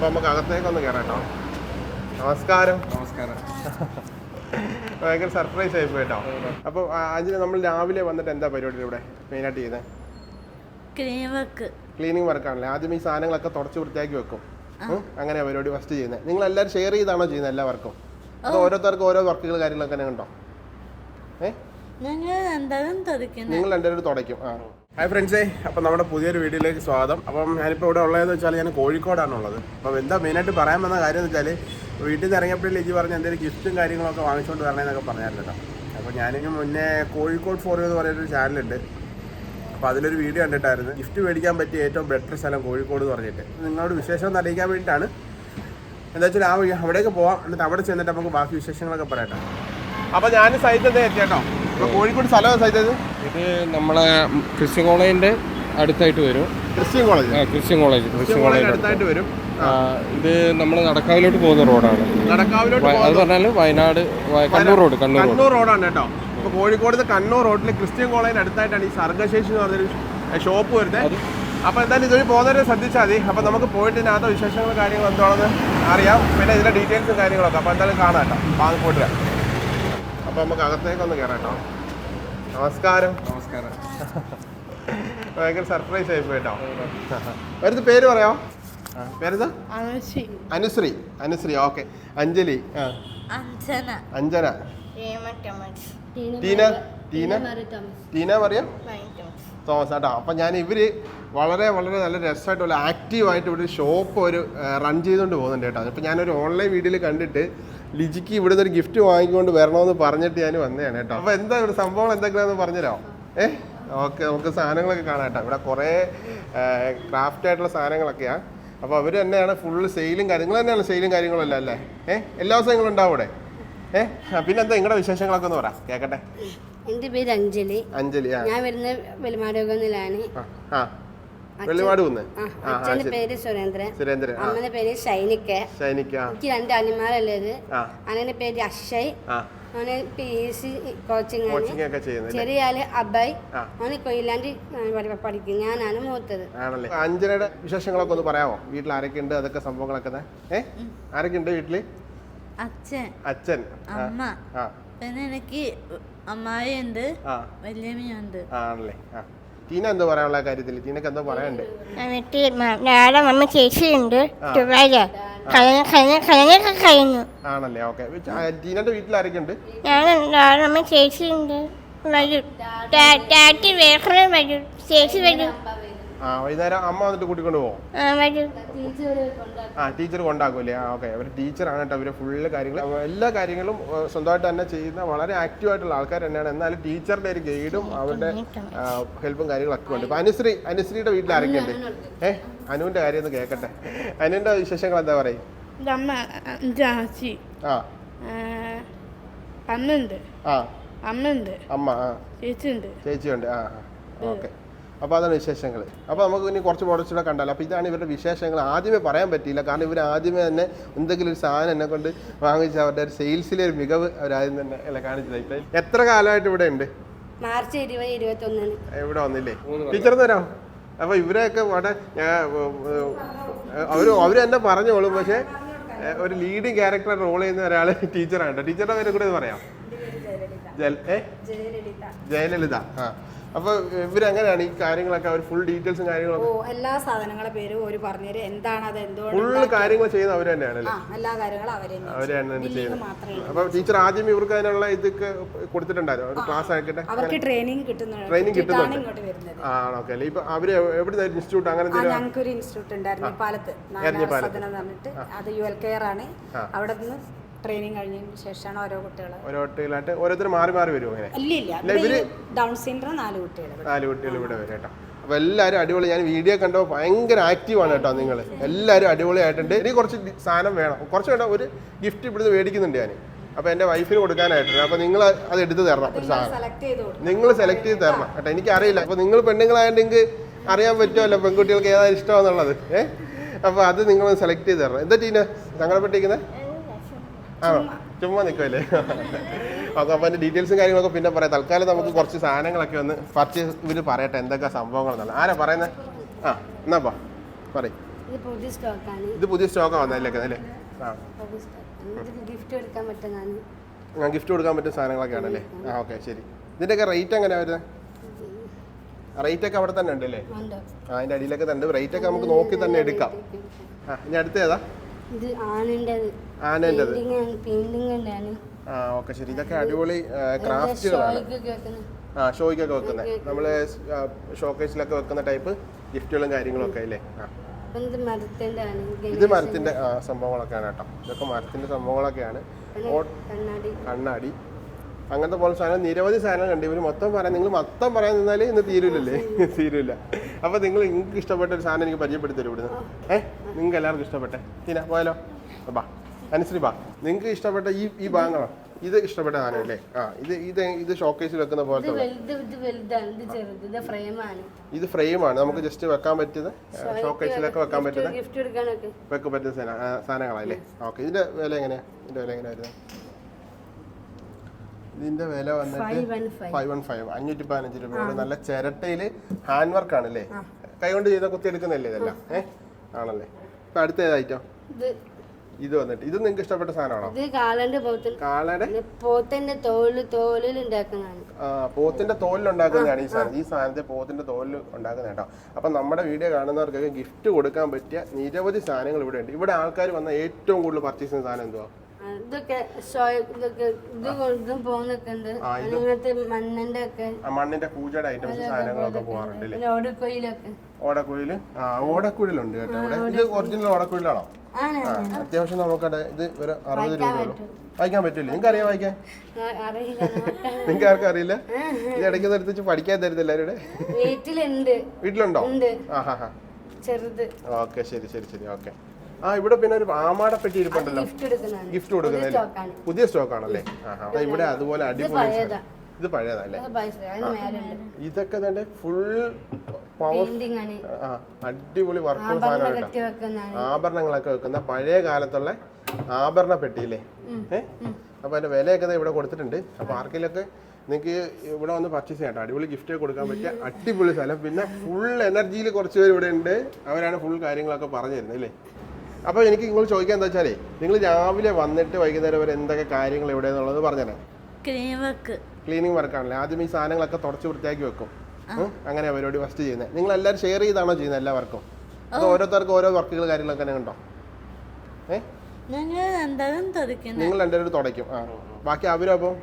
അപ്പോൾ നമുക്ക് അകത്തേക്കൊന്ന് ഒന്ന് കേട്ടോ നമസ്കാരം. നമസ്കാരം. ഭയങ്കര സർപ്രൈസ് ആയി പോയിട്ടോ അപ്പോൾ അഞ്ചിന് നമ്മൾ രാവിലെ വന്നിട്ട് എന്താ പരിപാടി ഇവിടെ? മെയിൻ ആയിട്ട് ചെയ്യുന്നത് ക്ലീൻ വർക്ക് ക്ലീനിങ് വർക്കാണല്ലേ ആദ്യം ഈ സാധനങ്ങളൊക്കെ തുടച്ച് വൃത്തിയാക്കി വെക്കും. അങ്ങനെ പരിപാടി ഫസ്റ്റ് ചെയ്യുന്നത് നിങ്ങൾ എല്ലാവരും ഷെയർ ചെയ്താണോ ചെയ്യുന്നത് എല്ലാ വർക്കും അത് ഓരോരുത്തർക്കും ഓരോ വർക്കുകൾ കാര്യങ്ങളൊക്കെ ഉണ്ടോ ഏ? നിങ്ങൾ എന്തായാലും തെറിക്കുന്നത് നിങ്ങൾ രണ്ടുപേരും തുടയ്ക്കും. ആ. ഹായ് ഫ്രണ്ട്സേ അപ്പം നമ്മുടെ പുതിയൊരു വീഡിയോയിലേക്ക് സ്വാഗതം. അപ്പം ഞാനിപ്പോൾ ഇവിടെ ഉള്ളതെന്ന് വെച്ചാൽ ഞാൻ കോഴിക്കോടാണുള്ളത്. അപ്പം എന്താ മെയിനായിട്ട് പറയാൻ വന്ന കാര്യം എന്ന് വെച്ചാൽ വീട്ടിൽ നിന്ന് ഇറങ്ങിയപ്പോഴേ ലിജി പറഞ്ഞ് എന്തെങ്കിലും ഗിഫ്റ്റും കാര്യങ്ങളൊക്കെ വാങ്ങിച്ചുകൊണ്ട് വരണമെന്നൊക്കെ പറഞ്ഞായിരുന്നു കേട്ടോ അപ്പോൾ ഞാനിങ്ങനെ മുന്നേ കോഴിക്കോട് ഫോർ എന്ന് പറയുന്നൊരു ചാനലുണ്ട്. അപ്പോൾ അതിലൊരു വീഡിയോ കണ്ടിട്ടായിരുന്നു. ഗിഫ്റ്റ് മേടിക്കാൻ പറ്റിയ ഏറ്റവും ബെറ്റർ സ്ഥലം കോഴിക്കോട് എന്ന് പറഞ്ഞിട്ട്. നിങ്ങളോട് വിശേഷം ഒന്ന് അറിയിക്കാൻ വേണ്ടിയിട്ടാണ്. എന്താ വെച്ചാൽ ആ അവിടേക്ക് പോവാം. എന്നിട്ട് അവിടെ ചെന്നിട്ട് നമുക്ക് ബാക്കി വിശേഷങ്ങളൊക്കെ പറയട്ടെ അപ്പോൾ ഞാൻ സൈറ്റ് എത്തിയേട്ടോ. കോഴിക്കോട് സ്ഥലം ഇത് നമ്മളെ ക്രിസ്ത്യൻ കോളേജിന്റെ അടുത്തായിട്ട് വരും. Christian college. ആ, ക്രിസ്ത്യൻ കോളേജ് ക്രിസ്ത്യൻ കോളേജ് അടുത്തായിട്ട് വരും. ഇത് നമ്മൾ നടക്കാവിലോട്ട് പോകുന്ന റോഡാണ്. നടക്കാവിലോട്ട് അത് പറഞ്ഞാൽ വയനാട് വയ- കണ്ണൂർ റോഡ് കണ്ണൂർ കണ്ണൂർ റോഡാണ് കേട്ടോ. അപ്പോൾ കോഴിക്കോട് കണ്ണൂർ റോഡിൽ ക്രിസ്ത്യൻ കോളേജിന് അടുത്തായിട്ടാണ് ഈ സർഗശേഷി എന്ന് പറഞ്ഞൊരു ഷോപ്പ് വരുന്നത് അപ്പോൾ എന്തായാലും ഇതുവഴി പോകുന്നവരെ ശ്രദ്ധിച്ചാൽ മതി. അപ്പോൾ നമുക്ക് പോയിട്ട് ഇതിനകത്ത് വിശേഷങ്ങളും കാര്യങ്ങളും എന്താണെന്ന് അറിയാം. പിന്നെ ഇതിന്റെ ഡീറ്റെയിൽസും കാര്യങ്ങളൊക്കെ. അപ്പോൾ എന്തായാലും കാണാം കേട്ടോ. പോയിട്ട് വരാം. അപ്പോൾ നമുക്ക് അകത്തേക്കൊന്ന് കയറാം കേട്ടോ നമസ്കാരം. നമസ്കാരം. ഭയങ്കര സർപ്രൈസ് ആയി പോയിട്ടോ. വരുന്ന പേര് പറയാമോ പേരെന്താ? Anusree. Anusree. Anusree okay. Anjali. Anjana. Anjana. Tina? Tina? Tina പറയാം? തോമസ് കേട്ടോ അപ്പം ഞാൻ ഇവർ വളരെ വളരെ നല്ല രസമായിട്ടുള്ള ആക്റ്റീവായിട്ട് ഇവിടെ ഷോപ്പ് ഒരു റൺ ചെയ്തുകൊണ്ട് പോകുന്നുണ്ട് കേട്ടോ. അപ്പം ഞാനൊരു ഓൺലൈൻ വീഡിയോയിൽ കണ്ടിട്ട് ലിജിക്ക് ഇവിടുന്ന് ഒരു ഗിഫ്റ്റ് വാങ്ങിക്കൊണ്ട് വരണമെന്ന് പറഞ്ഞിട്ട് ഞാൻ വന്നതാണ് കേട്ടോ. അപ്പോൾ എന്താ ഇവിടെ സംഭവം എന്തൊക്കെയാണെന്ന് പറഞ്ഞുതരാമോ? ഏ? ഓക്കെ നമുക്ക് സാധനങ്ങളൊക്കെ കാണാം കേട്ടോ. ഇവിടെ കുറേ ക്രാഫ്റ്റ് ആയിട്ടുള്ള സാധനങ്ങളൊക്കെയാണ് അപ്പോൾ അവർ തന്നെയാണ് ഫുള്ള് സെയിലും കാര്യങ്ങൾ തന്നെയാണ് സെയിലും കാര്യങ്ങളും അല്ല അല്ലേ? ഏ? എല്ലാ ദിവസവും നിങ്ങൾ ഉണ്ടാവും ഇവിടെ ഏ? പിന്നെന്താ നിങ്ങളുടെ വിശേഷങ്ങളൊക്കെ ഒന്ന് പറ. കേക്കട്ടെ. എന്റെ പേര് അഞ്ജലി. അഞ്ജലി ഞാൻ വരുന്ന വെലുമാരോഗന്നിലാണ് ആ, ആ. വെള്ളിമാട് കുന്ന്? ശരി. പേര് സുരേന്ദ്രൻ. സുരേന്ദ്രൻ അമ്മന്റെ അമ്മയുടെ പേര് ഷൈനിക്ക. സൈനിക്ക ആ എനിക്ക് രണ്ട് അനിമാരല്ലേ ഇത്? ആ. പേര് അക്ഷയ്. അവന് പി സി കോച്ചിങ് ആണ്. കോച്ചിങ് ഒക്കെ ചെയ്യുന്നത് ചെറിയ ആൾ അബായ് ആ. അവന് കൊയിലാണ്ടി പഠിക്കും. ഞാനാണ് മൂത്തത്. ആണല്ലേ. അഞ്ജനയുടെ വിശേഷങ്ങളൊക്കെ ഒന്ന് പറയാമോ വീട്ടിൽ ആരൊക്കെ ഉണ്ട് അതൊക്കെ സംഭവങ്ങളൊക്കെ ഏ? ആരൊക്കെ ഉണ്ട് വീട്ടിൽ? അച്ഛൻ. അച്ഛൻ. അമ്മ. പിന്നെ എനിക്ക് അമ്മായിയുണ്ട് ഉണ്ട്. വല്യമ്മയുണ്ട് ആണല്ലേ. ആ. ടീന എന്തോ പറയാനുള്ള കാര്യത്തിൽ ടീനക്ക് എന്തോ പറയാനുണ്ട് എന്നിട്ട് ഞാടെ മമ്മ ചേച്ചിയുണ്ട് ചൊവ്വാഴ്ച കഴിഞ്ഞ ആണല്ലേ ഓക്കെ ടീനന്റെ വീട്ടിൽ ആരൊക്കെ ഉണ്ട് ഞാൻ ഞാടെ മമ്മ ചേച്ചിയുണ്ട് വരും ടാറ്റി വേറെ വരും ചേച്ചി വരും ആ വൈകുന്നേരം അമ്മ വന്നിട്ട് കൂട്ടിക്കൊണ്ട് പോകും ആ ടീച്ചർ കൊണ്ടാക്കൂലേ ആ ഓക്കെ. അവർ ടീച്ചറാണ് കേട്ടോ. അവർ ഫുള്ള് കാര്യങ്ങൾ എല്ലാ കാര്യങ്ങളും സ്വന്തമായിട്ട് തന്നെ ചെയ്യുന്ന വളരെ ആക്റ്റീവ് ആയിട്ടുള്ള ആൾക്കാർ തന്നെയാണ്. എന്നാലും ടീച്ചറിന്റെ ഒരു ഗൈഡും അവരുടെ ഹെൽപ്പും കാര്യങ്ങളൊക്കെ ഉണ്ട്. ഇപ്പൊ അനുശ്രീ അനുശ്രീയുടെ വീട്ടിൽ ആരൊക്കെയുണ്ട്? ഏഹ് അനുവിന്റെ കാര്യം ഒന്ന് കേൾക്കട്ടെ അനുവിന്റെ വിശേഷങ്ങൾ എന്താ പറയും? എന്റെ അമ്മ ആ. അന്നുണ്ട് ആ. അമ്മയുണ്ട്. അമ്മ ആ. ചേച്ചിയുണ്ട്. ചേച്ചിയുണ്ട്. ആ ഓക്കെ. അപ്പോൾ അതാണ് വിശേഷങ്ങൾ അപ്പോൾ നമുക്ക് ഇനി കുറച്ച് കുറച്ചുകൂടെ കണ്ടാലോ. അപ്പോൾ ഇതാണ് ഇവരുടെ വിശേഷങ്ങൾ. ആദ്യമേ പറയാൻ പറ്റിയില്ല. കാരണം ഇവർ ആദ്യമേ തന്നെ എന്തെങ്കിലും ഒരു സാധനം എന്നെ കൊണ്ട് വാങ്ങിച്ച അവരുടെ ഒരു സെയിൽസിലെ ഒരു മികവ് അവരാദ്യം തന്നെ അല്ല കാണിച്ചതായി എത്ര കാലമായിട്ട് ഇവിടെ ഉണ്ട്? മാർച്ച് ഇരുപത് ഇരുപത്തി ഒന്നിന് ഇവിടെ വന്നില്ലേ ടീച്ചർ തരാം. അപ്പോൾ ഇവരെയൊക്കെ വളരെ ഞാൻ അവർ അവർ തന്നെ പറഞ്ഞോളും. പക്ഷേ ഒരു ലീഡിങ് ക്യാരക്ടർ റോൾ ചെയ്യുന്ന ഒരാൾ ടീച്ചറാണ് ടീച്ചറുടെ പേര് കൂടെ പറയാം. ജയലളിത. ആ. അപ്പോൾ ഇവരങ്ങനെയാണ് ഈ കാര്യങ്ങളൊക്കെ അവർ ഫുൾ ഡീറ്റെയിൽസും ഓ എല്ലാ സാധനങ്ങളെ പേരും ഒരു പറഞ്ഞുതരും എന്താണ് അത്? എന്തുകൊണ്ട് ഫുൾ കാര്യങ്ങൾ ചെയ്യുന്നത് അവർ തന്നെയാണ് എല്ലാ കാര്യങ്ങളും അവർ ബില്ലിങ് ചെയ്യുന്നത്. അപ്പോൾ ടീച്ചർ ആദ്യം ഇവർക്ക് അതിനുള്ള ഇതൊക്കെ കൊടുത്തിട്ടുണ്ടായിരുന്നു? ക്ലാസ് ആക്കട്ടെ അവർക്ക് ട്രെയിനിങ് കിട്ടുന്നു ട്രെയിനിങ് കിട്ടുന്നു കിട്ടുന്നുണ്ട്. ആണോ ഓക്കെ അല്ലേ? ഇപ്പൊ അവർ എവിടെ ഇൻസ്റ്റിറ്റ്യൂട്ട് അങ്ങനെ ഞങ്ങൾക്ക് ഒരു ഇൻസ്റ്റിറ്റ്യൂട്ട് ഉണ്ടായിരുന്നു പാലത്ത്. പറഞ്ഞിട്ട് അത് യു എൽ കെയർ ആണ്. അവിടെ നിന്ന് ട്രെയിനിങ് കഴിഞ്ഞതിന് ശേഷമാണ് ഓരോ കുട്ടികൾ ഓരോ കുട്ടികളായിട്ട് ഓരോരുത്തർ മാറി മാറി വരും അങ്ങനെ ഇല്ല ഇല്ല. ഡൗൺ സിൻഡ്രം നാല് കുട്ടികൾ നാല് കുട്ടികൾ ഇവിടെ വരും കേട്ടോ. അപ്പൊ എല്ലാവരും അടിപൊളി. ഞാൻ വീഡിയോ കണ്ടോ ഭയങ്കര ആക്റ്റീവ് ആണ് കേട്ടോ നിങ്ങൾ എല്ലാവരും അടിപൊളിയായിട്ടുണ്ട്. ഇനി കുറച്ച് സാധനം വേണം. കുറച്ച് വേണ്ട ഒരു ഗിഫ്റ്റ് ഇവിടുന്ന് മേടിക്കുന്നുണ്ട് ഞാൻ അപ്പൊ എന്റെ വൈഫിന് കൊടുക്കാനായിട്ടുണ്ട്. അപ്പൊ നിങ്ങൾ അത് എടുത്ത് തരണം ഒരു സാധനം. നിങ്ങൾ സെലക്ട് ചെയ്ത് തരണം കേട്ടോ. എനിക്ക് അറിയില്ല അപ്പൊ നിങ്ങൾ പെണ്ണുങ്ങളായിട്ടെങ്കിൽ അറിയാൻ പറ്റുമല്ലോ പെൺകുട്ടികൾക്ക് ഏതാ ഇഷ്ടമാണെന്നുള്ളത് ഏഹ് അപ്പൊ അത് നിങ്ങൾ സെലക്ട് ചെയ്ത് തരണം. എന്താ ടീന? സങ്കടപ്പെട്ടിരിക്കുന്നത് ആണോ? ചുമ്മാ നിൽക്കുമല്ലേ ഓക്കെ അപ്പോൾ അതിന്റെ ഡീറ്റെയിൽസും കാര്യങ്ങളൊക്കെ പിന്നെ പറയാം. തൽക്കാലം നമുക്ക് കുറച്ച് സാധനങ്ങളൊക്കെ ഒന്ന് പർച്ചേസ് ഇവർ പറയട്ടെ എന്തൊക്കെ സംഭവങ്ങളെന്നല്ല ആരാ പറയുന്നത് ആ എന്നാപ്പാ പറയും. ഇത് പുതിയ സ്റ്റോക്കാണ് സ്റ്റോക്കാണ് വന്നതിലേക്ക് അല്ലേ? ആ. സ്റ്റോക്ക് ഗിഫ്റ്റ് കൊടുക്കാൻ പറ്റുന്നതാണ് ഗിഫ്റ്റ് കൊടുക്കാൻ പറ്റുന്ന സാധനങ്ങളൊക്കെ ആണല്ലേ ആ ഓക്കെ ശരി. ഇതിന്റെയൊക്കെ റേറ്റ് എങ്ങനെയാണ് വരുന്നത് റേറ്റ് ഒക്കെ അവിടെ തന്നെ ഉണ്ട് അല്ലേ ഉണ്ടോ. ആ അതിന്റെ അടിയിലൊക്കെ തന്നെ റേറ്റ് ഒക്കെ നമുക്ക് നോക്കി തന്നെ എടുക്കാം. ആ ഇനി അടുത്ത ഏതാ? ഇത് ആണിന്റെത്. ആനേന്റെത് പെയിന്റിങ് പെയിന്റിങ്ങിന്റെ ആ ഓക്കെ ശരി. ഇതൊക്കെ അടിപൊളി ക്രാഫ്റ്റുകളാണ്. ആ ഷോയ്ക്കൊക്കെ വെക്കുന്നത്. നമ്മൾ ഷോക്കേസിലൊക്കെ വെക്കുന്ന ടൈപ്പ് ഗിഫ്റ്റുകളും കാര്യങ്ങളും ഒക്കെ അല്ലേ? ആ. ഇത് മരത്തിന്റെ സംഭവങ്ങളൊക്കെയാണ് കേട്ടോ. ഇതൊക്കെ മരത്തിന്റെ സംഭവങ്ങളൊക്കെയാണ്. കണ്ണാടി. അങ്ങനത്തെ പോലെ സാധനം നിരവധി സാധനം ഉണ്ട് ഇവർ മൊത്തം പറയാൻ നിങ്ങൾ മൊത്തം പറയാൻ നിന്നാലേ ഇന്ന് തീരൂലല്ലേ? തീരൂല. അപ്പോൾ നിങ്ങൾ നിങ്ങൾക്ക് ഇഷ്ടപ്പെട്ട ഒരു സാധനം എനിക്ക് പരിചയപ്പെടുത്തി തരും ഇവിടുന്ന്. ഏഹ് നിങ്ങൾക്ക് എല്ലാവർക്കും ഇഷ്ടപ്പെട്ടെ? തീന പോയാലോ? ബാ. അനുശ്രീ ബാ. നിങ്ങൾക്ക് ഇഷ്ടപ്പെട്ട ഈ ഈ ഭാഗങ്ങളോ. ഇത് ഇഷ്ടപ്പെട്ട സാധനം അല്ലേ? ആ ഇത് ഇത് ഇത് ഷോക്കേസിൽ വെക്കുന്ന പോലത്തെ ഇത് ഫ്രെയിമാണ്. നമുക്ക് ജസ്റ്റ് വെക്കാൻ പറ്റുന്ന ഷോക്കേസിലൊക്കെ വെക്കാൻ പറ്റുന്ന വെക്കാൻ പറ്റുന്ന സാധനങ്ങളല്ലേ ഓക്കെ. ഇതിന്റെ വില എങ്ങനെയാ? ഇതിന്റെ വില എങ്ങനെയാ വരുന്നത്? ഇതിന്റെ വില വന്നിട്ട് ഫൈവ് വൺ ഫൈവ് അഞ്ഞൂറ്റി പതിനഞ്ച് നല്ല ചിരട്ടയിൽ ഹാൻഡ് വർക്ക് ആണല്ലേ? കൈകൊണ്ട് ചെയ്ത കുത്തിയെടുക്കുന്നല്ലേ ഇതെല്ലാം? ഏഹ് ആണല്ലേ. ഇപ്പൊ അടുത്ത ഏതായിട്ടോ? ഇത് വന്നിട്ട്. ഇത് നിങ്ങൾക്ക് ഇഷ്ടപ്പെട്ട സാധനമാണോ? ഇത് കാളന്റെ പോത്തിൽ. കാളയുടെ പോത്തിന്റെ തോൽ തോലിൽ ഉണ്ടാക്കുന്നതാണ്. പോത്തിന്റെ തോലിൽ ഉണ്ടാക്കുന്നതാണ് ഈ സാധനം. ഈ സാധനത്തെ പോത്തിന്റെ തോലിൽ ഉണ്ടാക്കുന്ന കേട്ടോ. അപ്പൊ നമ്മുടെ വീഡിയോ കാണുന്നവർക്കൊക്കെ ഗിഫ്റ്റ് കൊടുക്കാൻ പറ്റിയ നിരവധി സാധനങ്ങൾ ഇവിടെ ഉണ്ട് ഇവിടെ ആൾക്കാർ വന്ന ഏറ്റവും കൂടുതൽ പർച്ചേസ് ചെയ്യുന്ന സാധനം എന്തുവാ? ഇതൊക്കെ ഷോ- ഇതൊക്കെ ഇത് കൊണ്ടും പോകുന്നൊക്കെ ഉണ്ട്. ആ, ഇത് അങ്ങനത്തെ മണ്ണിന്റെ ഒക്കെ ആ, മണ്ണിന്റെ പൂജയുടെ ഐറ്റംസ് സാധനങ്ങളൊക്കെ പോകാറുണ്ട് അല്ലേ ഓടക്കൊയിലൊക്കെ. ആ ഓടക്കുഴിലുണ്ട് കേട്ടോ ഇവിടെ. ഇത് ഒറിജിനൽ ഓടക്കുഴിലാണോ ആണ് ആ അത്യാവശ്യം നമുക്കടെ ഇത് ഒരു അറുപത് രൂപയുള്ളൂ വായിക്കാൻ പറ്റില്ല? നിങ്ങൾക്ക് അറിയാം വായിക്കാൻ? ആ, അറിയില്ല നോക്കാൻ. നിങ്ങൾക്ക് ആർക്കും അറിയില്ല? ഇത് ഇടയ്ക്ക് നിർത്തിച്ച് പഠിക്കാൻ തരുന്നില്ല എല്ലാവരുടെ വീട്ടിലുണ്ട്. വീട്ടിലുണ്ടോ? ഉണ്ട്. ആ ഹാ ഹാ. ചെറുത്. ഓക്കെ ശരി ശരി ശരി. ഓക്കെ. ആ ഇവിടെ പിന്നെ ഒരു ആമാടപ്പെട്ടി ഇരിപ്പുണ്ടല്ലോ. ഗിഫ്റ്റ് സ്റ്റോക്കാണ്. പുതിയ സ്റ്റോക്ക് ആണല്ലേ ആ ഇവിടെ അതുപോലെ അടിപൊളി. ഇത് പഴയതല്ലേ? ഇതൊക്കെ തന്നെ ഫുൾ പവർ അടിപൊളി വർക്കുള്ള കേട്ടോ. ആഭരണങ്ങളൊക്കെ വെക്കുന്ന പഴയ കാലത്തുള്ള ആഭരണ പെട്ടിയില്ലേ? ഏഹ് അപ്പൊ അതിന്റെ വിലയൊക്കെ ഇവിടെ കൊടുത്തിട്ടുണ്ട്. അപ്പൊ ആർക്കെങ്കിലൊക്കെ നിങ്ങൾക്ക് ഇവിടെ വന്ന് പർച്ചേസ് ചെയ്യാം അടിപൊളി ഗിഫ്റ്റ് കൊടുക്കാൻ പറ്റിയ അടിപൊളി സ്ഥലം. പിന്നെ ഫുൾ എനർജിയിൽ കുറച്ച് പേര് ഇവിടെ ഉണ്ട്. അവരാണ് ഫുൾ കാര്യങ്ങളൊക്കെ പറഞ്ഞു തരുന്നത് അല്ലേ? അപ്പോൾ എനിക്ക് നിങ്ങൾ ചോദിക്കാൻ എന്താ വെച്ചാലേ നിങ്ങൾ രാവിലെ വന്നിട്ട് വൈകുന്നേരം വരെ എന്തൊക്കെ കാര്യങ്ങൾ ഇവിടെ എന്നുള്ളത് പറഞ്ഞുതരാം ക്രീം വർക്ക് ക്ലീനിങ് വർക്കാണല്ലേ ആദ്യം ഈ സാധനങ്ങളൊക്കെ തുടച്ച് വൃത്തിയാക്കി വെക്കും. അങ്ങനെ പരിപാടി ഫസ്റ്റ് ചെയ്യുന്നത് നിങ്ങൾ എല്ലാവരും ഷെയർ ചെയ്താണോ ചെയ്യുന്നത് എല്ലാ വർക്കും? അത് ഓരോരുത്തർക്കും ഓരോ വർക്കുകൾ കാര്യങ്ങളൊക്കെ തന്നെ ഉണ്ടോ ഏ? നിങ്ങൾ രണ്ടുപേരും തുടയ്ക്കും. ആ. ബാക്കി അവരോ അപ്പോൾ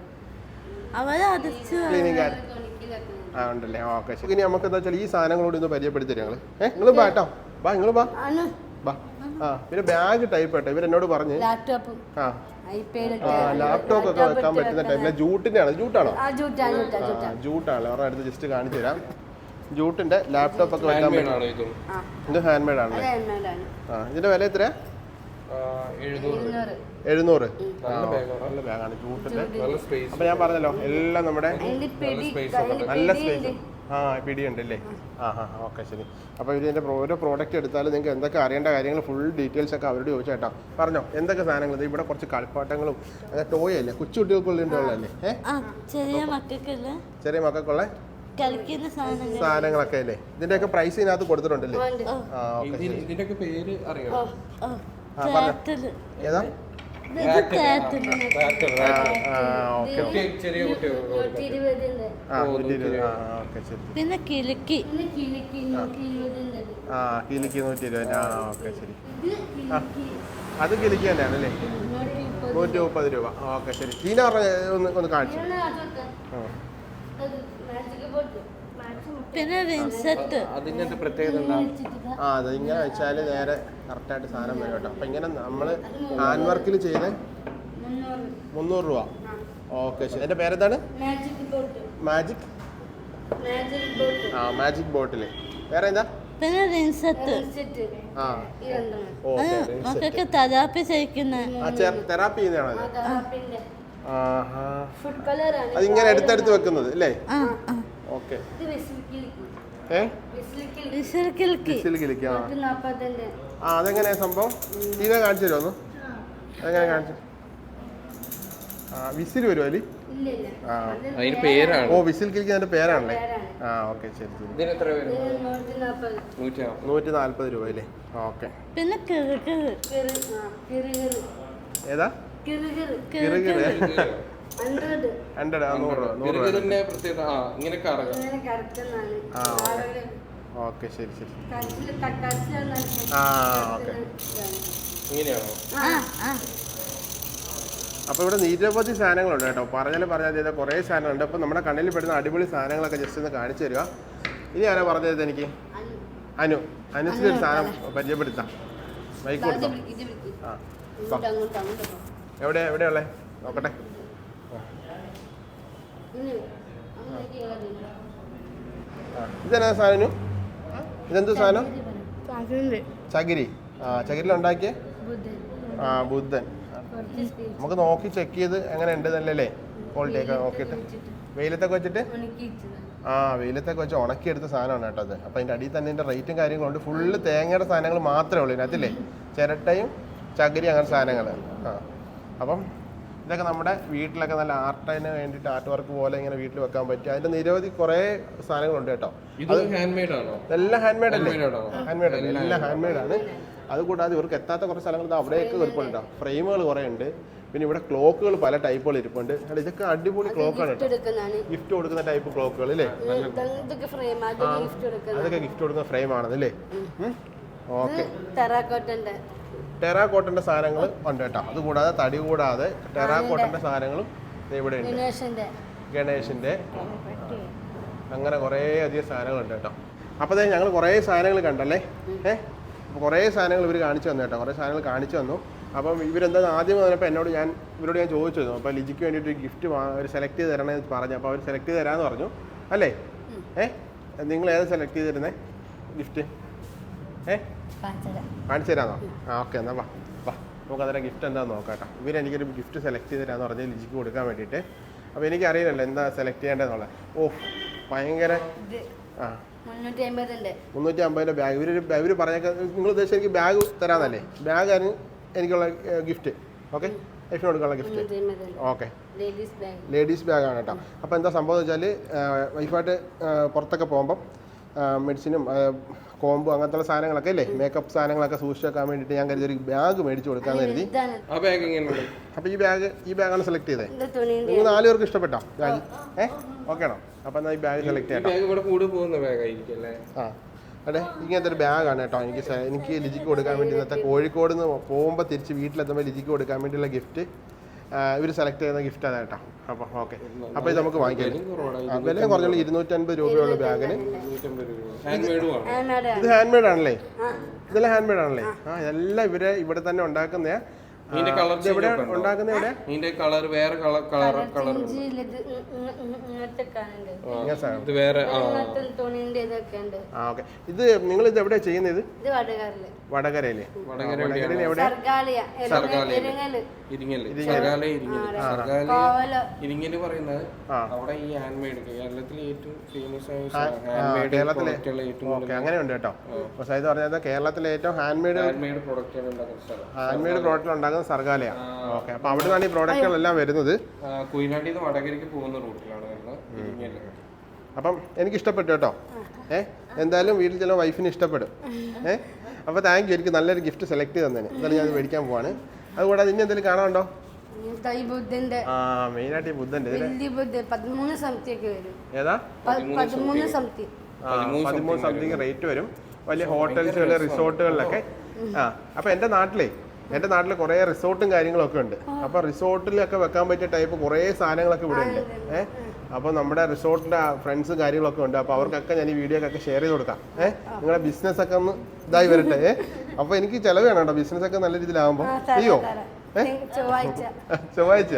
ക്ലീനിങ് കാര്യം ആ ഉണ്ടല്ലേ. ഓക്കെ. ശരി. ഇനി നമുക്ക് എന്താ വെച്ചാൽ ഈ സാധനങ്ങളോട് ഒന്ന് പരിചയപ്പെടുത്തി ഞങ്ങൾ ഏ നിങ്ങൾ ബാ കേട്ടോ. ബാ നിങ്ങൾ ബാ ബാ പിന്നെ ബാഗ് ടൈപ്പ് ആട്ടെ. ഇവരെന്നോട് പറഞ്ഞു ലാപ്ടോപ്പ് ആ. ലാപ്ടോപ്പ് ഒക്കെ വെക്കാൻ പറ്റുന്ന ടൈപ്പിലെ ജൂട്ടിന്റെ ആണ് ജൂട്ടാണോ? ആ ജൂട്ടാ ജൂട്ടാ ജൂട്ടാ ജൂട്ടാണ്. അവരുടെ അടുത്ത് ജസ്റ്റ് കാണിച്ചു തരാം. ജൂട്ടിന്റെ ലാപ്ടോപ്പ് ഒക്കെ വെക്കാൻ പറ്റും ഇത് ഹാൻഡ് മെയ്ഡ് ആണല്ലേ ആ ഇതിന്റെ വില എത്ര എഴുന്നൂറ്. നല്ല ബാഗാണ്. ജൂട്ടിന്റെ. നല്ല സ്പേസ് അപ്പൊ ഞാൻ പറഞ്ഞല്ലോ എല്ലാം നമ്മുടെ നല്ല സ്പേസ് ആ പിടിയുണ്ട് അല്ലേ ആ ആ ഓക്കെ ശരി. അപ്പോൾ ഇതിന്റെ ഓരോ പ്രോഡക്റ്റ് എടുത്താലും നിങ്ങൾക്ക് എന്തൊക്കെ അറിയേണ്ട കാര്യങ്ങൾ ഫുൾ ഡീറ്റെയിൽസ് ഒക്കെ അവരോട് ചോദിച്ചേട്ടാ പറഞ്ഞോ എന്തൊക്കെ സാധനങ്ങൾ ഇവിടെ കുറച്ച് കളിപ്പാട്ടങ്ങളും ടോയ് അല്ലേ? കൊച്ചുകുട്ടികൾക്കുള്ള ആ ചെറിയ മക്കൾക്കുള്ള ചെറിയ മക്കൾക്കുള്ള സാധനങ്ങളൊക്കെ അല്ലേ? ഇതിന്റെയൊക്കെ പ്രൈസ് ഇതിനകത്ത് കൊടുത്തിട്ടുണ്ടല്ലേ. ആ ഓക്കെ ഇതിന് ഇതിന്റെയൊക്കെ പേര് അറിയാം ഏതാ? പിന്നെ കിലുക്കി ആ കിലുക്കി നൂറ്റി ഇരുപത്. ആ ഓക്കെ ശരി. അത് കിലുക്കി തന്നെയാണ് അല്ലേ? നൂറ്റി മുപ്പത് രൂപ. ഓക്കെ ശരി. ചീന പറഞ്ഞ ഒന്ന് ഒന്ന് കാണിച്ചു. ആ അത് മാജിക് ബോട്ട് മാജിക് പിന്നെ റിൻസെറ്റ് പ്രത്യേകത എന്താ ആ അത് ഇങ്ങനെ വെച്ചാൽ നേരെ കറക്റ്റായിട്ട് സാധനം വരും കേട്ടോ. അപ്പം ഇങ്ങനെ നമ്മൾ ഹാൻഡ് വർക്കിൽ ചെയ്ത് മുന്നൂറ് രൂപ. ഓക്കെ ശരി. എന്റെ പേരെന്താണ്? മാജിക് ആ മാജിക് ബോട്ടിൽ വേറെ എന്താ പിന്നെ റിൻസെറ്റ് മക്കൾക്ക് തെറാപ്പി ചെയ്യുന്നതാണോ അതിങ്ങനെ എടുത്തെടുത്ത് വെക്കുന്നത് അല്ലേ? ഓക്കെ. കിലുക്കി ആ. അതെങ്ങനെയാ സംഭവം? ടീന കാണിച്ചു തരുമോ അതെങ്ങനെ കാണിച്ചു? ആ വിസിൽ വരുമോ അലി ഇല്ല ഇല്ല ആ പേരാണ്. ഓ വിസിൽ കിൽക്ക് അതിന്റെ പേരാണല്ലേ? ആ ഓക്കെ ശരി നൂറ്റി നാല്പത് രൂപ അല്ലേ? ഓക്കെ. പിന്നെ ഏതാ? കിറി കിറി. കിറുകിറ് ഹൺഡ്രഡ് ഹൺഡ്രഡ് ആ നൂറ് രൂപ നൂറ് രൂപ. ഇതിന്റെ പ്രത്യേകത ആ ഇങ്ങനെ കറങ്ങാം. ഇങ്ങനെ കറക്റ്റെന്നാണ് ആ, ഓക്കേ. ഓക്കെ ശരി ശരി. ആ ഓക്കെ. ഇങ്ങനെയാണോ? അപ്പോൾ ഇവിടെ നിരവധി സാധനങ്ങളുണ്ട് കേട്ടോ. പറഞ്ഞാൽ പറഞ്ഞാൽ ചെയ്ത കുറേ സാധനങ്ങളുണ്ട്. അപ്പോൾ നമ്മുടെ കണ്ണിൽ പെടുന്ന അടിപൊളി സാധനങ്ങളൊക്കെ ജസ്റ്റ് ഒന്ന് കാണിച്ചു തരിക ഇനി ആരാ പറഞ്ഞത് എനിക്ക്? അനു. അനുസിന് ഒരു സാധനം പരിചയപ്പെടുത്താം. ബൈക്ക് കൊടുത്തോ. ആ. എവിടെ എവിടെയുള്ളേ നോക്കട്ടെ ഇനി അങ്ങോട്ടേക്ക് ഇങ്ങോട്ട് ആ ഇതെന്നാ സാധനം ഇതെന്ത് സാധനം? ചകിരി. ആ ചകിരിൽ ഉണ്ടാക്കിയ ആ ബുദ്ധൻ നമുക്ക് നോക്കി ചെക്ക് ചെയ്ത് എങ്ങനെ ഉണ്ട് നല്ലല്ലേ ക്വാളിറ്റി ഒക്കെ നോക്കിയിട്ട്. വെയിലത്തൊക്കെ വെച്ചിട്ട്? ആ വെയിലത്തൊക്കെ വെച്ച് ഉണക്കിയെടുത്ത സാധനമാണ് കേട്ടോ അത്. അപ്പോൾ അതിന്റെ അടിയിൽ തന്നെ ഇതിന്റെ റേറ്റും കാര്യങ്ങളുണ്ട് ഫുള്ള് തേങ്ങയുടെ സാധനങ്ങൾ മാത്രമേ ഉള്ളൂ ഇതിനകത്തില്ലേ ചിരട്ടയും ചകിരി അങ്ങനെ സാധനങ്ങൾ ആ. അപ്പം ഇതൊക്കെ നമ്മുടെ വീട്ടിലൊക്കെ നല്ല ആർട്ടിന് വേണ്ടിയിട്ട് ആർട്ട് വർക്ക് പോലെ ഇങ്ങനെ വീട്ടിൽ വെക്കാൻ പറ്റും അതിന്റെ നിരവധി കുറേ സാധനങ്ങളുണ്ട് കേട്ടോ. ഇത് ഹാൻഡ് മെയ്ഡ് ആണോ? എല്ലാം ഹാൻഡ് മെയ്ഡ് അല്ലേ ആണോ? ഹാൻഡ് മെയ്ഡ് അല്ലേ? എല്ലാം ഹാൻഡ് മെയ്ഡ് ആണ്. അതുകൂടാതെ ഇവർക്ക് എത്താത്ത കുറേ സ്ഥലങ്ങൾ അവിടെയൊക്കെ ഇരിപ്പുണ്ട് ഫ്രെയിമുകൾ കുറേ ഉണ്ട്. പിന്നെ ഇവിടെ ക്ലോക്കുകൾ പല ടൈപ്പുകൾ ഇരിപ്പുണ്ട്. അല്ല ഇതൊക്കെ അടിപൊളി ക്ലോക്കാണ് ഗിഫ്റ്റ് കൊടുക്കുന്ന ടൈപ്പ് ക്ലോക്കുകൾ അല്ലേ? അതൊക്കെ ഗിഫ്റ്റ് എടുക്കുന്നത് അതൊക്കെ ഗിഫ്റ്റ് കൊടുക്കുന്ന ഫ്രെയിം ആണല്ലേ ഓക്കെ. ടെറാക്കോട്ടന്റെ സാധനങ്ങൾ ഉണ്ട് കേട്ടോ. അതുകൂടാതെ തടി കൂടാതെ ടെറാക്കോട്ടന്റെ സാധനങ്ങളും ഇവിടെ ഉണ്ട്. ഗണേശന്റെ. ഗണേഷിന്റെ അങ്ങനെ കുറേ അധികം സാധനങ്ങളുണ്ട് കേട്ടോ. അപ്പോൾ ഞങ്ങൾ കുറേ സാധനങ്ങൾ കണ്ടല്ലേ? ഏഹ് അപ്പോൾ കുറേ സാധനങ്ങൾ ഇവർ കാണിച്ചു തന്നു കേട്ടോ. കുറേ സാധനങ്ങൾ കാണിച്ചു തന്നു. അപ്പം ഇവരെന്താ ആദ്യം വന്നപ്പോൾ എന്നോട് ഞാൻ ഇവരോട് ഞാൻ ചോദിച്ചിരുന്നു. അപ്പോൾ ലിജിക്ക് വേണ്ടിയിട്ട് ഒരു ഗിഫ്റ്റ് അവർ സെലക്ട് ചെയ്ത് തരണമെന്ന് പറഞ്ഞു. അപ്പോൾ അവർ സെലക്ട് ചെയ്ത് തരാമെന്ന് പറഞ്ഞു. അല്ലേ? ഏഹ് നിങ്ങൾ ഏതാ സെലക്ട് ചെയ്ത് തരുന്നത് ഗിഫ്റ്റ് ഏഹ് കാണിച്ചു തരാന്നോ? ആ ഓക്കെ എന്നാ വാ വാ. നമുക്ക് അതിന്റെ ഗിഫ്റ്റ് എന്താന്ന് നോക്കാം ഇവർ എനിക്കൊരു ഗിഫ്റ്റ് സെലക്ട് ചെയ്ത് തരാമെന്ന് പറഞ്ഞ് ലിജിക്ക് കൊടുക്കാൻ വേണ്ടിയിട്ട്. അപ്പോൾ എനിക്കറിയില്ലല്ലോ എന്താ സെലക്ട് ചെയ്യേണ്ടതെന്നുള്ളത്. ഓ ഭയങ്കര ആ. മുന്നൂറ്റി അമ്പതിന്റെ ബാഗ് ഇവർ ഇവർ പറഞ്ഞേക്ക നിങ്ങൾ ഉദ്ദേശിച്ച എനിക്ക് ബാഗ് തരാമെന്നല്ലേ ബാഗാണ് എനിക്കുള്ള ഗിഫ്റ്റ് ഓക്കെ? ലൈഫിന് കൊടുക്കാനുള്ള ഗിഫ്റ്റ് ഓക്കെ. ലേഡീസ് ബാഗാണ് കേട്ടോ. അപ്പോൾ എന്താ സംഭവം എന്ന് വെച്ചാൽ വൈഫായിട്ട് പുറത്തൊക്കെ പോകുമ്പം മെഡിസിനും കോമ്പും അങ്ങനത്തെ സാധനങ്ങളൊക്കെ അല്ലേ മേക്കപ്പ് സാധനങ്ങളൊക്കെ സൂക്ഷിച്ചു വെക്കാൻ വേണ്ടിയിട്ട് ഞാൻ കരുതി ഒരു ബാഗ് മേടിച്ചു കൊടുക്കാൻ കരുതി. അപ്പൊ ആ ബാഗ് എങ്ങനെയുണ്ട് അപ്പോൾ ഈ ബാഗ് ഈ ബാഗാണ് സെലക്ട് ചെയ്തത് നിങ്ങൾ നാലു പേർക്ക് ഇഷ്ടപ്പെട്ടോ? ബാഗ് ഏഹ് ഓക്കെ ആണോ? അപ്പൊ എന്നാ ഈ ബാഗ് സെലക്ട് ചെയ്യാം ആ. അതെ ഇങ്ങനത്തെ ഒരു ബാഗാണ് കേട്ടോ. എനിക്ക് എനിക്ക് ലിജിക്ക് കൊടുക്കാൻ വേണ്ടി ഇന്നത്തെ കോഴിക്കോട് നിന്ന് പോകുമ്പോൾ തിരിച്ച് വീട്ടിലെത്തുമ്പോൾ ലിജിക്ക് കൊടുക്കാൻ വേണ്ടിയുള്ള ഗിഫ്റ്റ് ഇവർ സെലക്ട് ചെയ്യുന്ന ഗിഫ്റ്റ് അതാണ് കേട്ടോ. അപ്പോൾ ഓക്കെ അപ്പോൾ ഇത് നമുക്ക് വാങ്ങിക്കാം. വില കുറഞ്ഞുള്ള ഇരുന്നൂറ്റൻപത് രൂപയുള്ള ബാഗിന് ഹാൻഡ് മെയ്ഡും ആണ്. ഇത് ഹാൻഡ് മെയ്ഡ് ആണല്ലേ ഇതെല്ലാം ഹാൻഡ് മെയ്ഡ് ആണല്ലേ? ആ. ഇതെല്ലാം ഇവർ ഇവിടെ തന്നെ ഉണ്ടാക്കുന്ന ഇതിന്റെ കളർ എവിടെ ഒക്കെ ഉണ്ടാക്കുന്ന എവിടെ ഇതിന്റെ കളർ വേറെ കളർ കളർ കളർ ഇത് വേറെ ആ. ഓക്കെ. ഇത് നിങ്ങൾ ഇത് എവിടെയാ ചെയ്യുന്നത് ഇത്? വടകരയിൽ. വടകരയിൽ. വടകരയിലെ വടകര എവിടെ? ഇരിങ്ങൽ. ഇരിങ്ങൽ. ഇരിങ്ങൽ. പറയുന്നത് അവിടെ ഈ ഹാൻഡ് മെയ്ഡ് കേരളത്തിലെ ഏറ്റവും ഫേമസ് ആയ കേരളത്തിലെ ഏറ്റവും ഓക്കെ അങ്ങനെ ഉണ്ട് കേട്ടോ. പറഞ്ഞത് കേരളത്തിലെ ഏറ്റവും ഹാൻഡ് മെയ്ഡ് ഹാൻഡ് മെയ്ഡ് പ്രൊഡക്റ്റുകൾ ഉണ്ടാക്കുന്ന സ്ഥലം. ഹാൻഡ് മെയ്ഡ് പ്രോഡക്റ്റ് ഉണ്ടാക്കുന്ന സർഗാലയാണ് ഓക്കെ അപ്പോൾ അവിടെ നിന്നാണ് ഈ പ്രോഡക്റ്റുകളെല്ലാം വരുന്നത്. ആ, കുയിലാണ്ടിയിൽ നിന്ന് വടകരയ്ക്ക് പോകുന്ന റൂട്ടിലാണ് വരുന്നത്. അപ്പം എനിക്ക് ഇഷ്ടപ്പെട്ടു കേട്ടോ. ഏ? എന്തായാലും വീട്ടിൽ ചില വൈഫിന് ഇഷ്ടപ്പെടും. ഏ? അപ്പോൾ താങ്ക് യു എനിക്ക് നല്ലൊരു ഗിഫ്റ്റ് സെലക്ട് ചെയ്ത് തന്നെ എന്തായാലും ഞാൻ മേടിക്കാൻ പോവാണ്. അതുകൂടാതെ ഇനി എന്തെങ്കിലും കാണാനുണ്ടോ? ബുദ്ധന്റെ. ആ മെയിനായിട്ട് ഈ ബുദ്ധന്റെ വലിയ ബുദ്ധ പതിമൂന്ന് സംതിയൊക്കെ വരും. ഏതാ? പതിമൂന്ന് സംതി പതിമൂന്ന് സംതിങ് റേറ്റ് വരും. വലിയ ഹോട്ടൽസുകൾ റിസോർട്ടുകളിലൊക്കെ. ആ അപ്പോൾ എന്റെ നാട്ടിലേ എന്റെ നാട്ടിൽ കുറേ റിസോർട്ടും കാര്യങ്ങളൊക്കെ ഉണ്ട്. അപ്പോൾ റിസോർട്ടിലൊക്കെ വെക്കാൻ പറ്റിയ ടൈപ്പ് കുറേ സാധനങ്ങളൊക്കെ ഇവിടെ ഉണ്ട്. ഏ? അപ്പോൾ നമ്മുടെ റിസോർട്ടിന്റെ ഫ്രണ്ട്സും കാര്യങ്ങളൊക്കെ ഉണ്ട്. അപ്പോൾ അവർക്കൊക്കെ ഞാൻ ഈ വീഡിയോ ഒക്കെ ഷെയർ ചെയ്ത് കൊടുക്കാം. ഏഹ് നിങ്ങളുടെ ബിസിനസ് ഒക്കെ ഒന്ന് ഇതായി വരട്ടെ ഏഹ് അപ്പോൾ എനിക്ക് ചിലവ് വേണം കേട്ടോ. ബിസിനസ് ഒക്കെ നല്ല രീതിയിലാകുമ്പോൾ അയ്യോ. ചൊവ്വാഴ്ച.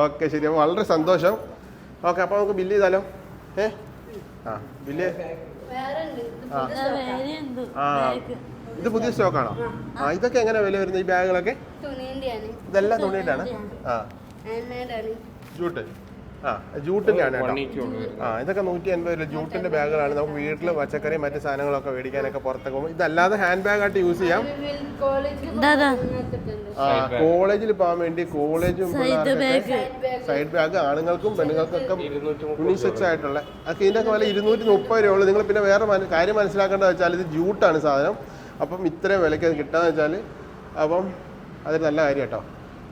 ഓക്കെ ശരി. അപ്പോൾ വളരെ സന്തോഷം. ഓക്കെ അപ്പോൾ നമുക്ക് ബില്ല് ചെയ്താലോ? ഏഹ് ആ ബില്ല് വേറെ ഉണ്ട്. ഇത് ആ. ഇത് പുതിയ സ്റ്റോക്കാണോ? ആ. ഇതൊക്കെ എങ്ങനെ വില വരുന്നത് ഈ ബാഗുകളൊക്കെ? ഇതെല്ലാം തുണിയിട്ടാണ് ആ. ജൂട്ട്. ആ ജൂട്ടിന്റെ ആണ് ആ ഇതൊക്കെ നൂറ്റി അൻപത് രൂപ. ജൂട്ടിന്റെ ബാഗുകളാണ്. നമുക്ക് വീട്ടിൽ പച്ചക്കറിയും മറ്റു സാധനങ്ങളൊക്കെ മേടിക്കാനൊക്കെ പുറത്തൊക്കെ പോകും. ഇതല്ലാതെ ഹാൻഡ് ബാഗ് ആയിട്ട് യൂസ് ചെയ്യാം. ആ കോളേജിൽ പോകാൻ വേണ്ടി കോളേജും സൈഡ് ബാഗ് ആണുങ്ങൾക്കും പെണ്ണുങ്ങൾക്കും ഒക്കെ ഇരുന്നൂറ്റി യൂണിസെക്സ് ആയിട്ടുള്ള അതൊക്കെ ഇതിന്റെയൊക്കെ വില ഇരുന്നൂറ്റി മുപ്പത് രൂപ ഉള്ളൂ. നിങ്ങൾ പിന്നെ വേറെ കാര്യം മനസ്സിലാക്കേണ്ടത് വെച്ചാൽ ഇത് ജൂട്ടാണ് സാധനം. അപ്പം ഇത്രയും വിലയ്ക്ക് അത് കിട്ടാന്ന് വെച്ചാൽ അപ്പം അതൊരു നല്ല കാര്യം കേട്ടോ.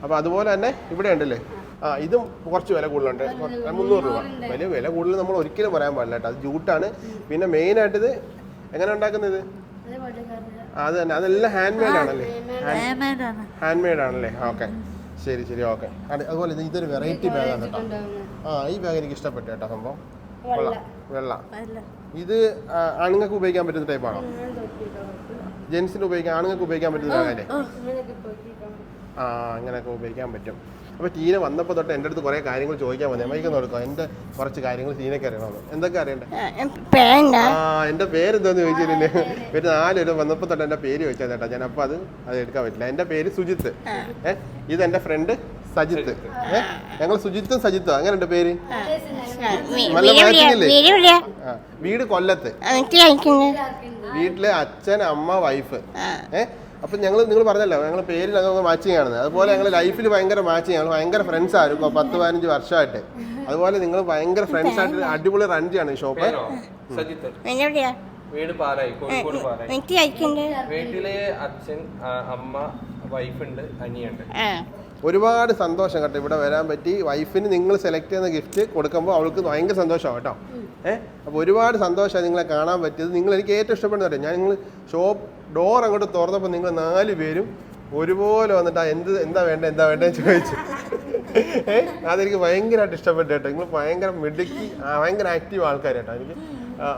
അപ്പം അതുപോലെ തന്നെ ഇവിടെ ഉണ്ടല്ലേ? ആ ഇതും കുറച്ച് വില കൂടുതലുണ്ട്. മുന്നൂറ് രൂപ. വലിയ വില കൂടുതൽ നമ്മൾ ഒരിക്കലും പറയാൻ പാടില്ല കേട്ടോ. അത് ജൂട്ടാണ് പിന്നെ മെയിനായിട്ട് ഇത് എങ്ങനെ ഉണ്ടാക്കുന്നത് അത് തന്നെ. അതെല്ലാം ഹാൻഡ് മെയ്ഡ് ആണല്ലേ? ഹാൻഡ് മെയ്ഡ് ആണല്ലേ? ഓക്കെ. ശരി ശരി. ഓക്കെ. അതുപോലെ ഇത് ഇതൊരു വെറൈറ്റി ബാഗാണ് കേട്ടോ. ആ ഈ ബാഗ് എനിക്ക് ഇഷ്ടപ്പെട്ടു കേട്ടോ സംഭവം. വെള്ള. ഇത് ആണുങ്ങൾക്ക് ഉപയോഗിക്കാൻ പറ്റുന്ന ടൈപ്പാണോ ജെൻസിന് ഉപയോഗിക്കാൻ ആണുങ്ങൾക്ക് ഉപയോഗിക്കാൻ പറ്റുന്നതാണ് ബാഗല്ലേ ആ. അങ്ങനെയൊക്കെ ഉപയോഗിക്കാൻ പറ്റും. അപ്പോൾ ടീന വന്നപ്പോൾ തൊട്ട് എന്റെ അടുത്ത് കുറേ കാര്യങ്ങൾ ചോദിക്കാൻ വന്നേ. മൈക്ക് നോക്കാം എന്റെ കുറച്ച് കാര്യങ്ങൾ ടീനയ്ക്ക് അറിയണമെന്ന്. എന്തൊക്കെ അറിയണ്ടേ? ആ എന്റെ പേരെന്താന്ന് ചോദിച്ചില്ലേ? ഒരു നാല് പേര് വന്നപ്പോൾ തൊട്ട് എന്റെ പേര് ചോദിച്ചാൽ ചേട്ടാ ഞാൻ അപ്പോൾ അത് അത് എടുക്കാൻ പറ്റില്ല. എന്റെ പേര് സുജിത്ത്. ഏഹ് ഇത് എന്റെ ഫ്രണ്ട് സജിത്ത്. ഏഹ് ഞങ്ങൾ സുജിത്തും സജിത്തും. അങ്ങനെ എന്റെ പേര് വീട് കൊല്ലത്ത്. വീട്ടിൽ അച്ഛൻ അമ്മ വൈഫ് അപ്പൊ ഞങ്ങൾ നിങ്ങൾ പറഞ്ഞല്ലോ ഞങ്ങൾ പേരിലൊക്കെ മാച്ചിങ് ആണ്. അതുപോലെ ഞങ്ങൾ ലൈഫിൽ ഭയങ്കര മാച്ചിങ് ഞങ്ങൾ ഭയങ്കര ഫ്രണ്ട്സ് ആയിരുന്നു പത്ത് പതിനഞ്ച് വർഷമായിട്ട്. അതുപോലെ നിങ്ങൾ ഭയങ്കര ഫ്രണ്ട്സ് ആയിട്ട് അടിപൊളി റൺ ചെയ്യാണ് ഈ ഷോപ്പ് വീട് പാലായി കോഴിക്കോട് പാലായി. വീട്ടിൽ അച്ഛൻ അമ്മ വൈഫുണ്ട് അനിയുണ്ട്. ഒരുപാട് സന്തോഷം കേട്ടോ ഇവിടെ വരാൻ പറ്റി. വൈഫിന് നിങ്ങൾ സെലക്ട് ചെയ്യുന്ന ഗിഫ്റ്റ് കൊടുക്കുമ്പോൾ അവൾക്ക് ഭയങ്കര സന്തോഷമാണ് കേട്ടോ. ഏഹ് അപ്പോൾ ഒരുപാട് സന്തോഷമാണ് നിങ്ങളെ കാണാൻ പറ്റിയത്. നിങ്ങൾ എനിക്ക് ഏറ്റവും ഇഷ്ടപ്പെടുന്ന കാര്യം ഞാൻ നിങ്ങൾ ഷോപ്പ് ഡോർ അങ്ങോട്ട് തുറന്നപ്പോൾ നിങ്ങൾ നാല് പേരും ഒരുപോലെ വന്നിട്ട് എന്ത് എന്താ വേണ്ട എന്താ വേണ്ടത് ചോദിച്ചു. ഏഹ് അതെനിക്ക് ഭയങ്കരമായിട്ട് ഇഷ്ടപ്പെട്ടു കേട്ടോ. നിങ്ങൾ ഭയങ്കര മിടുക്കി ഭയങ്കര ആക്റ്റീവ് ആൾക്കാർ കേട്ടോ എനിക്ക്.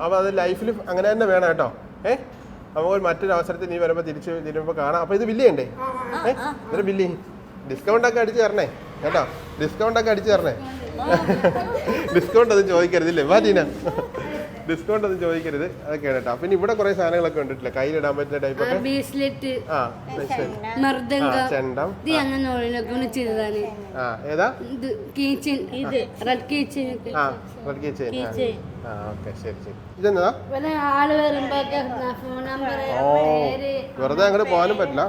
അപ്പോൾ അത് ലൈഫിൽ അങ്ങനെ തന്നെ വേണം കേട്ടോ. ഏഹ് അപ്പോൾ മറ്റൊരു അവസരത്തിൽ നീ വരുമ്പോൾ തിരിച്ച് തിരുമ്പോൾ കാണാം. അപ്പോൾ ഇത് ബില്ലിയുണ്ടേ ഏഹ് ബില്ല് ബില്ലി ഡിസ്കൗണ്ട് ഒക്കെ അടിച്ചു തരണേ. കേട്ടോ? ഡിസ്കൗണ്ട് ഒക്കെ അടിച്ചു തരണേ. ഡിസ്കൗണ്ട് ഒന്നും ചോദിക്കരുതില്ലേ? വാ ടീന ഡിസ്കൗണ്ട് ഒന്നും ചോദിക്കരുത്. അതൊക്കെയാണ് കേട്ടോ. പിന്നെ ഇവിടെ കുറെ സാധനങ്ങളൊക്കെ ഉണ്ടിട്ടില്ല കയ്യിലിടാൻ പറ്റുന്ന ടൈപ്പ് ഒക്കെ? ബ്രേസ്ലെറ്റ് ആ. ചെണ്ടം. ഇത് അങ്ങനെ ഓരോന്നൊക്കെ ചെയ്തതാണ്. ആ ഏതാ? ഇത് കീച്ചൻ. ഇത്. റെഡ് കീച്ചൻ ആ റെഡ്. ആ. ഓക്കെ ശരി ശരി. ഇതെന്നതാ പിന്നെ ആൾ വരുമ്പോ ഫോൺ നമ്പർ വെറുതെ അങ്ങോട്ട് പോകാനും പറ്റില്ല.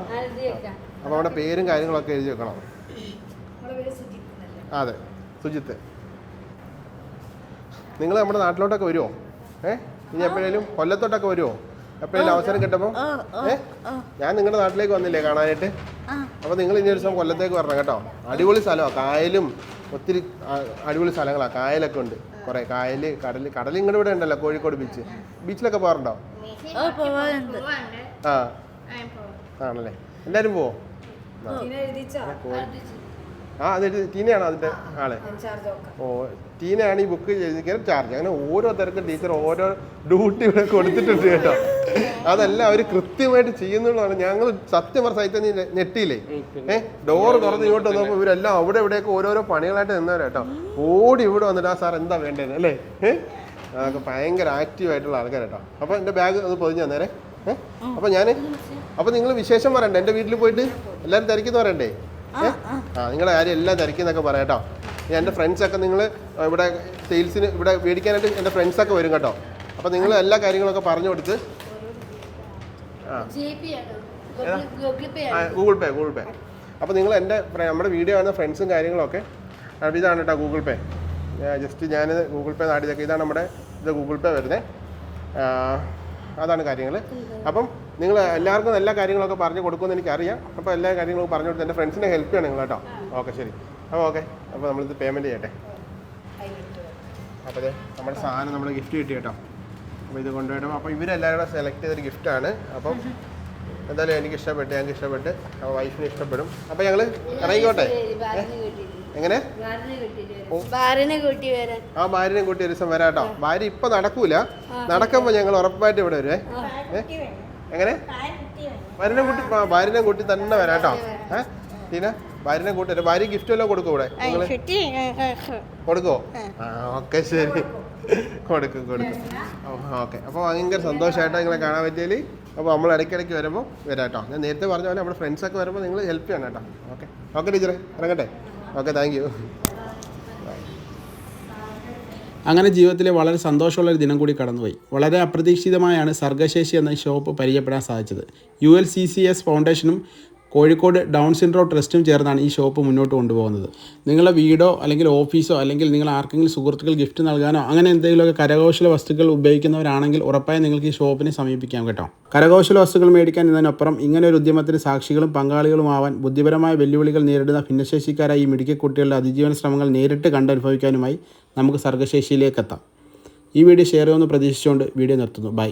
അപ്പോൾ അവിടെ പേരും കാര്യങ്ങളൊക്കെ എഴുതി വെക്കണം. അതെ സുജിത്ത്. നിങ്ങൾ നമ്മുടെ നാട്ടിലോട്ടൊക്കെ വരുമോ ഏ? ഇനി എപ്പോഴേലും കൊല്ലത്തോട്ടൊക്കെ വരുമോ എപ്പോഴേലും അവസരം കിട്ടുമ്പോൾ ഏ? ഞാൻ നിങ്ങളുടെ നാട്ടിലേക്ക് വന്നില്ലേ കാണാനായിട്ട്? അപ്പോൾ നിങ്ങൾ ഇനി ഒരു ദിവസം കൊല്ലത്തേക്ക് വരണം കേട്ടോ. അടിപൊളി സ്ഥലമാണ് കായലും ഒത്തിരി അടിപൊളി സ്ഥലങ്ങളാണ് കായലൊക്കെ ഉണ്ട് കുറേ. കായൽ കടൽ കടൽ ഇങ്ങോട്ട് ഇവിടെ ഉണ്ടല്ലോ കോഴിക്കോട് ബീച്ച് ബീച്ചിലൊക്കെ പോകാറുണ്ടോ ആ ആണല്ലേ. എല്ലാവരും പോവോ? ആ. അത് ടീനയാണോ അതിന്റെ ആൾ. ഓ ടീനയാണ് ഈ ബുക്ക് ചെയ്തിരിക്കുന്നത് ചാർജ് അങ്ങനെ ഓരോ തരത്തിൽ ടീച്ചർ ഓരോ ഡ്യൂട്ടി ഇവിടെ കൊടുത്തിട്ടുണ്ട് കേട്ടോ. അതെല്ലാം അവർ കൃത്യമായിട്ട് ചെയ്യുന്നുള്ളതാണ്. ഞങ്ങൾ സത്യം പറഞ്ഞ സൈറ്റ് നീ ഞെട്ടിയില്ലേ? ഏഹ് ഡോർ തുറന്ന് ഇങ്ങോട്ട് വന്നപ്പോൾ ഇവരെല്ലാം അവിടെ ഇവിടെയൊക്കെ ഓരോരോ പണികളായിട്ട് നിന്നവരാ കേട്ടോ. ഓടി ഇവിടെ വന്നിട്ട് ആ സാർ എന്താ വേണ്ടത് അല്ലേ? ഏഹ് അതൊക്കെ ഭയങ്കര ആക്റ്റീവ് ആയിട്ടുള്ള ആൾക്കാർ കേട്ടോ. അപ്പോൾ എന്റെ ബാഗ് ഒന്ന് പൊതിഞ്ഞു തന്നേരെ. ഏഹ് അപ്പോൾ ഞാൻ അപ്പോൾ നിങ്ങൾ വിശേഷം പറയണ്ടേ. എന്റെ വീട്ടിൽ പോയിട്ട് എല്ലാരും തിരക്കുന്ന പറയണ്ടേ? ആ നിങ്ങളുടെ കാര്യം എല്ലാം തിരക്കുന്നൊക്കെ പറയാട്ടോ എന്റെ ഫ്രണ്ട്സൊക്കെ നിങ്ങൾ ഇവിടെ സെയിൽസിന് ഇവിടെ മേടിക്കാനായിട്ട് എന്റെ ഫ്രണ്ട്സൊക്കെ വരും കേട്ടോ. അപ്പോൾ നിങ്ങൾ എല്ലാ കാര്യങ്ങളൊക്കെ പറഞ്ഞു കൊടുത്ത് ആ. ഗൂഗിൾ പേ ഗൂഗിൾ പേ അപ്പൊ അപ്പോൾ നിങ്ങൾ എന്റെ നമ്മുടെ വീഡിയോ കാണുന്ന ഫ്രണ്ട്സും കാര്യങ്ങളൊക്കെ ഇതാണ് കേട്ടോ ഗൂഗിൾ പേ. ജസ്റ്റ് ഞാൻ ഗൂഗിൾ പേ നാടിയതൊക്കെ. ഇതാണ് നമ്മുടെ ഇത് ഗൂഗിൾ പേ വരുന്നത് അതാണ് കാര്യങ്ങൾ അപ്പം നിങ്ങൾ എല്ലാവർക്കും എല്ലാ കാര്യങ്ങളൊക്കെ പറഞ്ഞു കൊടുക്കുമെന്ന് എനിക്കറിയാം. അപ്പോൾ എല്ലാ കാര്യങ്ങളും പറഞ്ഞു കൊടുത്ത് എന്റെ ഫ്രണ്ട്സിനെ ഹെൽപ്പ് ചെയ്യണം നിങ്ങൾ കേട്ടോ. ഓക്കെ ശരി. അപ്പോൾ ഓക്കെ. അപ്പോൾ നമ്മളിത് പേയ്മെന്റ് ചെയ്യട്ടെ. അപ്പോൾ അതെ നമ്മുടെ സാധനം നമ്മൾ ഗിഫ്റ്റ് കിട്ടി കേട്ടോ. അപ്പോൾ ഇത് കൊണ്ടുപോയിടും അപ്പോൾ ഇവരെല്ലാവരും കൂടെ സെലക്ട് ചെയ്തൊരു ഗിഫ്റ്റാണ് അപ്പം എന്തായാലും എനിക്ക് ഇഷ്ടപ്പെട്ട് ഞങ്ങൾക്ക് ഇഷ്ടപ്പെട്ട് അപ്പോൾ വൈഫിന് ഇഷ്ടപ്പെടും. അപ്പോൾ ഞങ്ങൾ ഇറങ്ങിക്കോട്ടെ? എങ്ങനെ? ആ ഭാര്യനെ കൂട്ടി ഒരു ദിവസം വരാം കേട്ടോ. ഭാര്യ ഇപ്പൊ നടക്കൂല. നടക്കുമ്പോ ഞങ്ങൾ ഉറപ്പായിട്ട് ഇവിടെ വരുവേ. ഏ? എങ്ങനെ? ഭാര്യനെ കൂട്ടി ഭാര്യനെ കൂട്ടി തന്നെ വരാട്ടോ കേട്ടോ. ഏഹ് ടീന ഭാര്യനെ കൂട്ടി വരും. ഭാര്യ ഗിഫ്റ്റ് വല്ലതും കൊടുക്കും ഇവിടെ നിങ്ങൾ കൊടുക്കോ ആ. ഓക്കെ ശരി. കൊടുക്കും കൊടുക്കും. ഓക്കെ. അപ്പോൾ ഭയങ്കര സന്തോഷമായിട്ട് നിങ്ങളെ കാണാൻ പറ്റിയാൽ അപ്പോൾ നമ്മൾ ഇടയ്ക്കിടയ്ക്ക് വരുമ്പോൾ വരാട്ടോ കേട്ടോ. ഞാൻ നേരത്തെ പറഞ്ഞ പോലെ നമ്മുടെ ഫ്രണ്ട്സൊക്കെ വരുമ്പോൾ നിങ്ങൾ ഹെൽപ്പ് ചെയ്യണം കേട്ടോ. ഓക്കെ. ഓക്കെ ടീച്ചറെ ഇറങ്ങട്ടെ. ഓക്കെ താങ്ക് യു അങ്ങനെ ജീവിതത്തിലെ വളരെ സന്തോഷമുള്ള ഒരു ദിനം കൂടി കടന്നുപോയി. വളരെ അപ്രതീക്ഷിതമായാണ് സർഗശേഷി എന്ന ഷോപ്പ് പരിചയപ്പെടാൻ സാധിച്ചത്. U L C C S ഫൗണ്ടേഷനും Kozhikode down syndrome ട്രസ്റ്റും ചേർന്നാണ് ഈ ഷോപ്പ് മുന്നോട്ട് കൊണ്ടുപോകുന്നത്. നിങ്ങളുടെ വീടോ അല്ലെങ്കിൽ ഓഫീസോ അല്ലെങ്കിൽ നിങ്ങൾ ആർക്കെങ്കിലും സുഹൃത്തുക്കൾ ഗിഫ്റ്റ് നൽകാനോ അങ്ങനെ എന്തെങ്കിലുമൊക്കെ കരകൗശല വസ്തുക്കൾ ഉപയോഗിക്കുന്നവരാണെങ്കിൽ ഉറപ്പായും നിങ്ങൾക്ക് ഈ ഷോപ്പിനെ സമീപിക്കാം കേട്ടോ. കരകൗശല വസ്തുക്കൾ മേടിക്കാൻ എന്നതിനപ്പുറം ഇങ്ങനെ ഒരു ഉദ്യമത്തിന് സാക്ഷികളും പങ്കാളികളുമാവാൻ ബുദ്ധിപരമായ വെല്ലുവിളികൾ നേരിടുന്ന ഭിന്നശേഷിക്കാരായ ഈ മിടുക്കി കുട്ടികളുടെ അതിജീവന ശ്രമങ്ങൾ നേരിട്ട് കണ്ടനുഭവിക്കാനുമായി നമുക്ക് സർഗശേഷിയിലേക്ക് എത്താം ഈ വീഡിയോ ഷെയർ ചെയ്യുമെന്ന് പ്രതീക്ഷിച്ചുകൊണ്ട് വീഡിയോ നിർത്തുന്നു. ബൈ